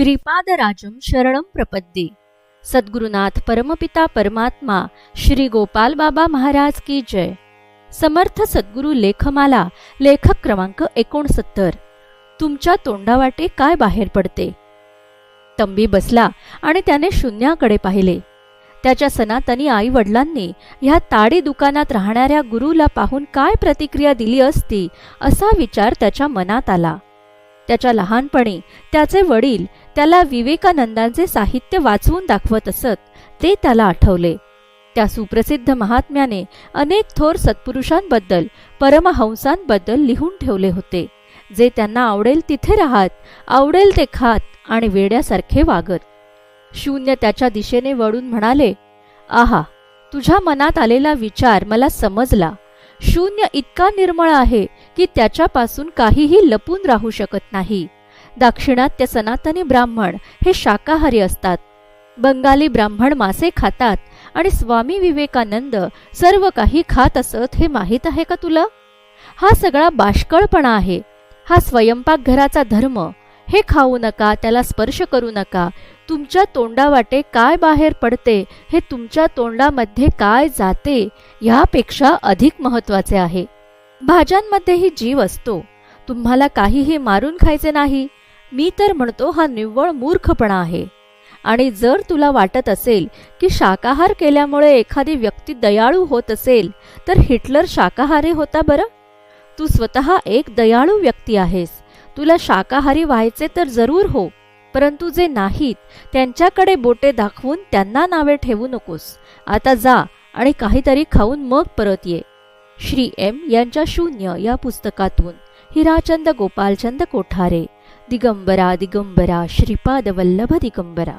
श्रीपादराजम शरणम प्रपद्ये. सद्गुरुनाथ परमपिता परमात्मा श्री गोपाल बाबा महाराज की जय. समर्थ सद्गुरु लेखमाला लेखक क्रमांक एकोणसत्तर. तुमच्या तोंडावाटे काय बाहेर पडते? तंबी बसला आणि त्याने शून्याकडे पाहिले. त्याच्या सनातनी आई वडिलांनी ह्या ताडी दुकानात राहणाऱ्या गुरुला पाहून काय प्रतिक्रिया दिली असती असा विचार त्याच्या मनात आला. त्याच्या लहानपणी त्याचे वडील त्याला विवेकानंदांचे साहित्य वाचवून दाखवत असत ते त्याला आठवले. त्या सुप्रसिद्ध महात्म्याने अनेक थोर सत्पुरुषांबद्दल परमहंसांबद्दल लिहून ठेवले होते जे त्यांना आवडेल तिथे राहत आवडेल ते खात आणि वेड्यासारखे वागत. शून्य त्याच्या दिशेने वळून म्हणाले आहा तुझ्या मनात आलेला विचार मला समजला. शून्य इतका निर्मळ आहे की त्याच्यापासून काहीही लपून राहू शकत नाही. दाक्षिणात्य सनातनी ब्राह्मण हे शाकाहारी असतात. बंगाली ब्राह्मण मासे खातात आणि स्वामी विवेकानंद सर्व काही खात असत हे माहीत आहे का तुला? हा सगळा बाष्कळपणा आहे. हा स्वयंपाकघराचा धर्म हे खाऊ नका त्याला स्पर्श करू नका. तुमच्या तोंडावाटे काय बाहेर पडते हे तुमच्या तोंडामध्ये काय जाते ह्यापेक्षा अधिक महत्त्वाचे आहे. भाज्यांमध्येही जीव असतो. तुम्हाला काहीही मारून खायचे नाही. मी तर म्हणतो हा निव्वळ मूर्खपणा आहे. आणि जर तुला वाटत असेल की शाकाहार केल्यामुळे एखादी व्यक्ती दयाळू होत असेल तर हिटलर शाकाहारी होता बरं? तू स्वतः एक दयाळू व्यक्ती आहेस. तुला शाकाहारी व्हायचे तर जरूर हो परंतु जे नाहीत त्यांच्याकडे बोटे दाखवून त्यांना नावे ठेवू नकोस. आता जा आणि काहीतरी खाऊन मग परत ये. श्री एम यांच्या शून्य या पुस्तकातून हिराचंद गोपालचंद कोठारे दिगंबरा दिगंबरा श्रीपाद वल्लभ दिगंबरा.